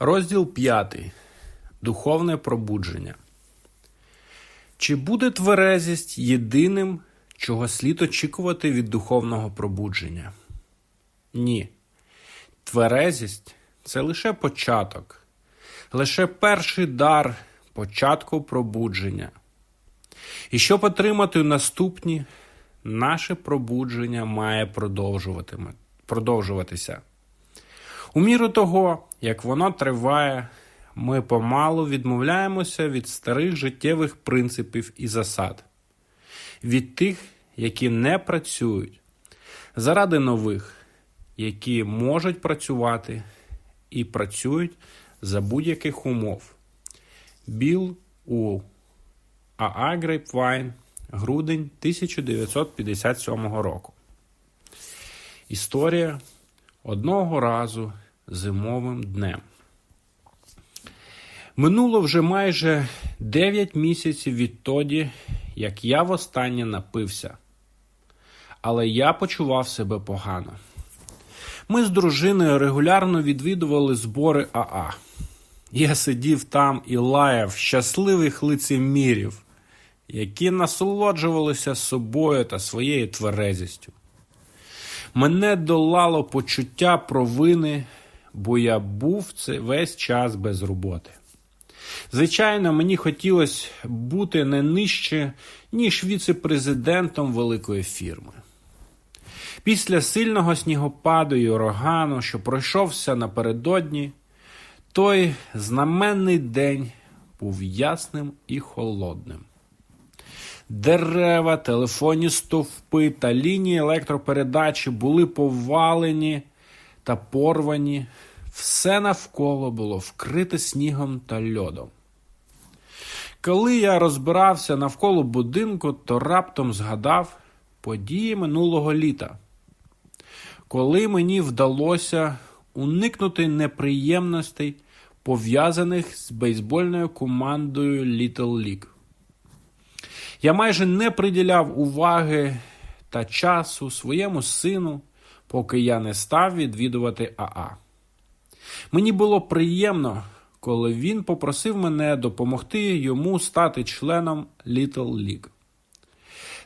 Розділ 5. Духовне пробудження. Чи буде тверезість єдиним, чого слід очікувати від духовного пробудження? Ні. Тверезість це лише початок, лише перший дар початку пробудження. І щоб отримати наступні, наше пробудження має продовжуватися. У міру того, як воно триває, ми помалу відмовляємося від старих життєвих принципів і засад, від тих, які не працюють, заради нових, які можуть працювати і працюють за будь-яких умов. Біл У. АА Грейпвайн, грудень 1957 року. Історія одного разу зимовим днем. Минуло вже майже 9 місяців відтоді, як я востаннє напився. Але я почував себе погано. Ми з дружиною регулярно відвідували збори АА. Я сидів там і лаяв щасливих лицемірів, які насолоджувалися собою та своєю тверезістю. Мене долало почуття провини, бо я був це весь час без роботи. Звичайно, мені хотілося бути не нижче, ніж віце-президентом великої фірми. Після сильного снігопаду і урагану, що пройшовся напередодні, той знаменний день був ясним і холодним. Дерева, телефонні стовпи та лінії електропередачі були повалені та порвані. Все навколо було вкрите снігом та льодом. Коли я розбирався навколо будинку, то раптом згадав події минулого літа, коли мені вдалося уникнути неприємностей, пов'язаних з бейсбольною командою Little League. Я майже не приділяв уваги та часу своєму сину, поки я не став відвідувати АА. Мені було приємно, коли він попросив мене допомогти йому стати членом Little League.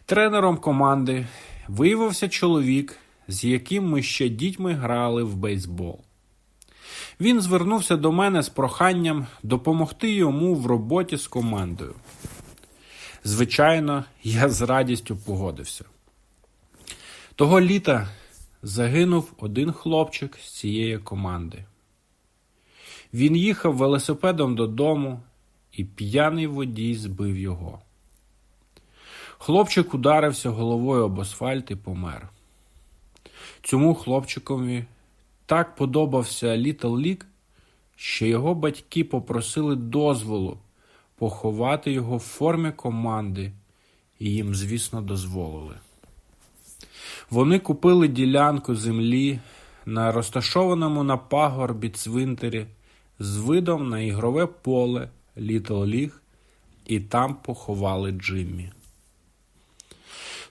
Тренером команди виявився чоловік, з яким ми ще дітьми грали в бейсбол. Він звернувся до мене з проханням допомогти йому в роботі з командою. Звичайно, я з радістю погодився. Того літа загинув один хлопчик з цієї команди. Він їхав велосипедом додому, і п'яний водій збив його. Хлопчик ударився головою об асфальт і помер. Цьому хлопчикові так подобався Little League, що його батьки попросили дозволу поховати його в формі команди, і їм, звісно, дозволили. Вони купили ділянку землі на розташованому на пагорбі цвинтарі з видом на ігрове поле Little League і там поховали Джиммі.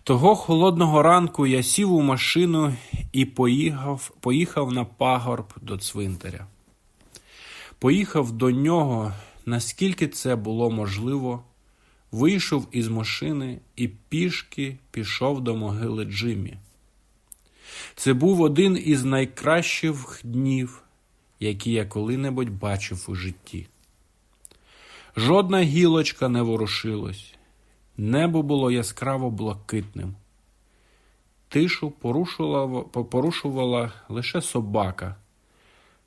Того холодного ранку я сів у машину і поїхав, поїхав на пагорб до цвинтаря. Поїхав до нього, наскільки це було можливо, вийшов із машини і пішки пішов до могили Джиммі. Це був один із найкращих днів, які я коли-небудь бачив у житті. Жодна гілочка не ворушилась, небо було яскраво блакитним. Тишу порушувала, порушувала лише собака,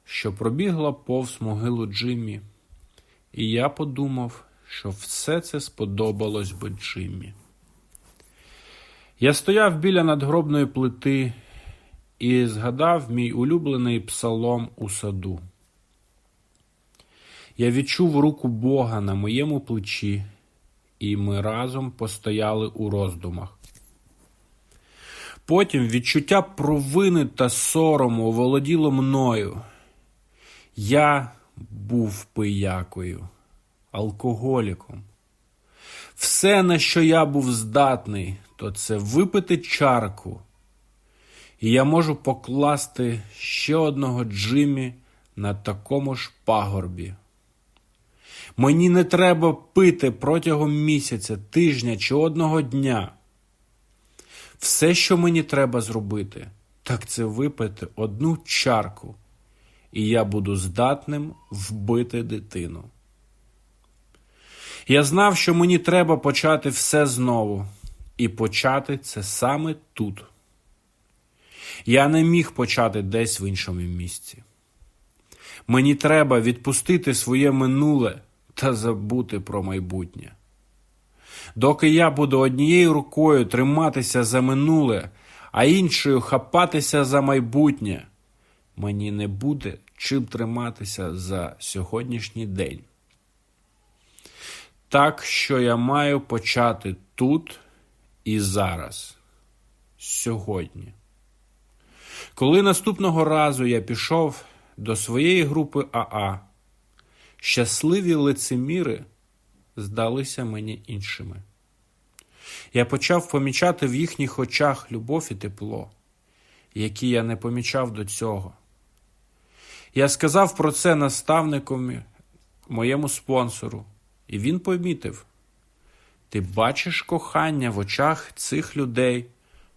що пробігла повз могилу Джиммі, і я подумав, що все це сподобалось би Джиммі. Я стояв біля надгробної плити і згадав мій улюблений псалом у саду. Я відчув руку Бога на моєму плечі, і ми разом постояли у роздумах. Потім відчуття провини та сорому оволоділо мною. Я був пиякою, алкоголіком. Все, на що я був здатний, то це випити чарку. І я можу покласти ще одного Джиммі на такому ж пагорбі. Мені не треба пити протягом місяця, тижня чи одного дня. Все, що мені треба зробити, так це випити одну чарку, і я буду здатним вбити дитину. Я знав, що мені треба почати все знову, і почати це саме тут. Я не міг почати десь в іншому місці. Мені треба відпустити своє минуле та забути про майбутнє. Доки я буду однією рукою триматися за минуле, а іншою хапатися за майбутнє, мені не буде чим триматися за сьогоднішній день. Так що я маю почати тут і зараз, сьогодні. Коли наступного разу я пішов до своєї групи АА, щасливі лицеміри здалися мені іншими. Я почав помічати в їхніх очах любов і тепло, які я не помічав до цього. Я сказав про це наставникові, моєму спонсору, і він помітив: ти бачиш кохання в очах цих людей,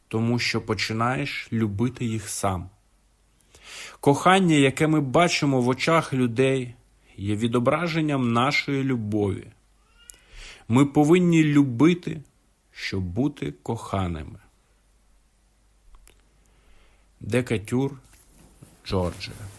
тому що починаєш любити їх сам. Кохання, яке ми бачимо в очах людей, є відображенням нашої любові. Ми повинні любити, щоб бути коханими. Декатюр, Джорджія.